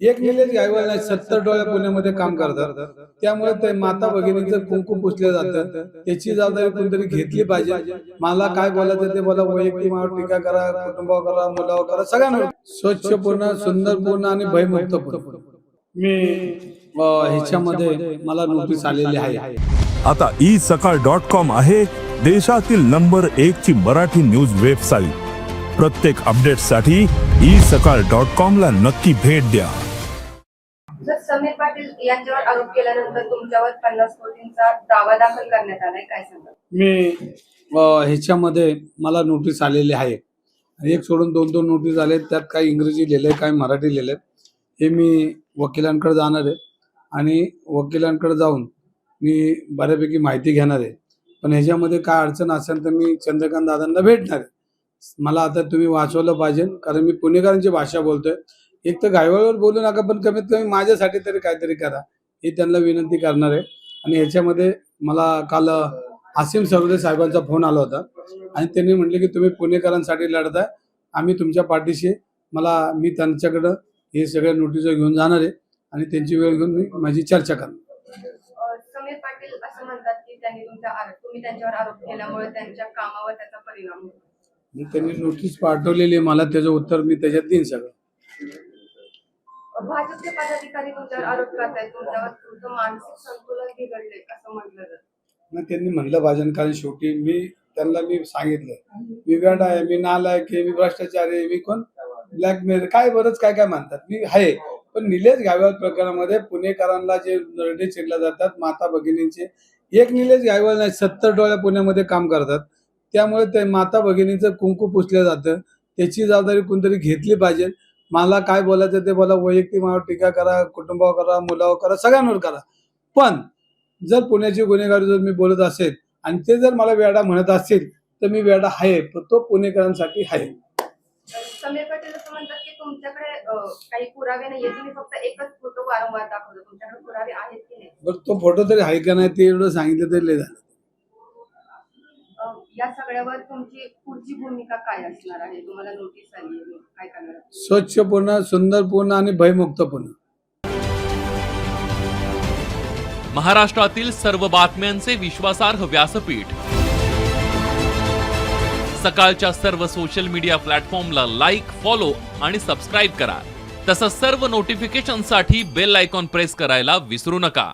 एक निलेश गायवाल नाही सत्तर डोळ्या पुण्यामध्ये काम करतात. त्यामुळे ते माता भगिनीचं कुंकू पुसलं जातं. त्याची जबाबदारी कोणतरी घेतली पाहिजे. मला काय बोलायचं ते बोला वैयक्तिक मावर टीका करा कुटुंबावर करा मुलावर करा सगळ्यांना स्वच्छ पूर्ण सुंदर पूर्ण आणि भयमुक्त पूर्ण मी ह्याच्यामध्ये मला नोटीस आलेली आहे. आता ई सकाळ डॉट कॉम आहे देशातील नंबर एक ची मराठी न्यूज वेबसाईट. प्रत्येक अपडेटसाठी ई सकाळ डॉट कॉम ला नक्की भेट द्या. समीर पाटील यांच्यावर आरोप केल्यानंतर तुमच्यावर पन्नास कोटींचा दावा दाखल करण्यात आलाय काय सांगा मी ह्याच्यामध्ये मला नोटीस आलेली आहे. एक सोडून दोन दोन नोटीस आले त्यात काही इंग्रजी लिहिले काही मराठी लिहिले हे मी वकिलांकडे जाणार आहे. आणि वकिलांकडे जाऊन मी बऱ्यापैकी माहिती घेणार आहे. पण ह्याच्यामध्ये काय अडचण असेल तर मी चंद्रकांत दादांना भेटणार आहे. मला आता तुम्ही वाचवलं पाहिजे कारण मी पुणेकरांची भाषा बोलतोय. एक तर गायवाळवर बोलू नका पण कमीत कमी माझ्यासाठी तरी काहीतरी करा. हे त्यांना विनंती करणार आहे. आणि ह्याच्यामध्ये मला काल आसिम सरोदे साहेबांचा फोन आला होता. आणि त्यांनी म्हटले की तुम्ही पुणेकरांसाठी लढताय. आम्ही तुमच्या पाठीशी. मला मी त्यांच्याकडं हे सगळ्या नोटिसा घेऊन जाणार आहे. आणि त्यांची वेळ घेऊन मी माझी चर्चा करणार. अं, समीर पाटील असं म्हणतात की त्यांनी तुमच्या आरोप तुम्ही त्यांच्यावर आरोप केल्यामुळे त्यांच्या कामावर त्याचा परिणाम होतो. मग त्यांनी नोटीस पाठवलेली आहे. मला त्याचं उत्तर मी त्याच्यात देईन सगळं. भाजपचे पदाधिकारी तुमच्यावर आरोप करतायत तुमच्यावर तुमचं मानसिक संतुलन बिघडले असं म्हटलं जातं. त्यांनी म्हणलं भाजन कारण शेवटी मी त्यांना मी सांगितलं. मी वेड आहे मी नालायक आहे मी भ्रष्टाचारी आहे मी कोण? ब्लॅकमेल काय बरंच काय काय म्हणतात मी आहे. पण निलेश गायवाल प्रकरणामध्ये पुणेकरांना जे नरडे चिरल्या जातात माता भगिनींचे एक निलेश गायवाल नाही सत्तर डोळ्या पुण्यामध्ये काम करतात. त्यामुळे ते माता भगिनीचं कुंकू पुसलं जातं. त्याची जबाबदारी कोणतरी घेतली पाहिजे. मला काय बोलायचं ते बोला वैयक्तिक मावर टीका करा कुटुंबावर करा मुलावर करा सगळ्यांवर करा. पण जर पुण्याची गुन्हेगारी जर मी बोलत असेल आणि ते जर मला वेडा म्हणत असतील तर मी वेडा आहे पण तो पुणेकरांसाठी आहे. तर समीर पाटील असं म्हणतात की तुमच्याकडे काही पुरावे नाहीये. तुम्ही फक्त एकच फोटो वारंवार दाखवतो. तुमच्याकडे पुरावे आहेत की नाही? बरं तो फोटो तरी आहे का नाही ते एवढं सांगितलं तरी झालं. या सगळ्यावर तुमची पुढची भूमिका काय असणार आहे? तुम्हाला नोटीस आली आहे काय करणार? स्वच्छ पूर्ण सुंदर पूर्ण आणि भयमुक्त पूर्ण महाराष्ट्रातील सर्व बातम्यांचे विश्वासार्ह व्यासपीठ. सकाळच्या सर्व सोशल मीडिया प्लॅटफॉर्मला लाईक फॉलो आणि सबस्क्राईब करा. तसंच सर्व नोटिफिकेशनसाठी बेल आयकॉन प्रेस करायला विसरू नका.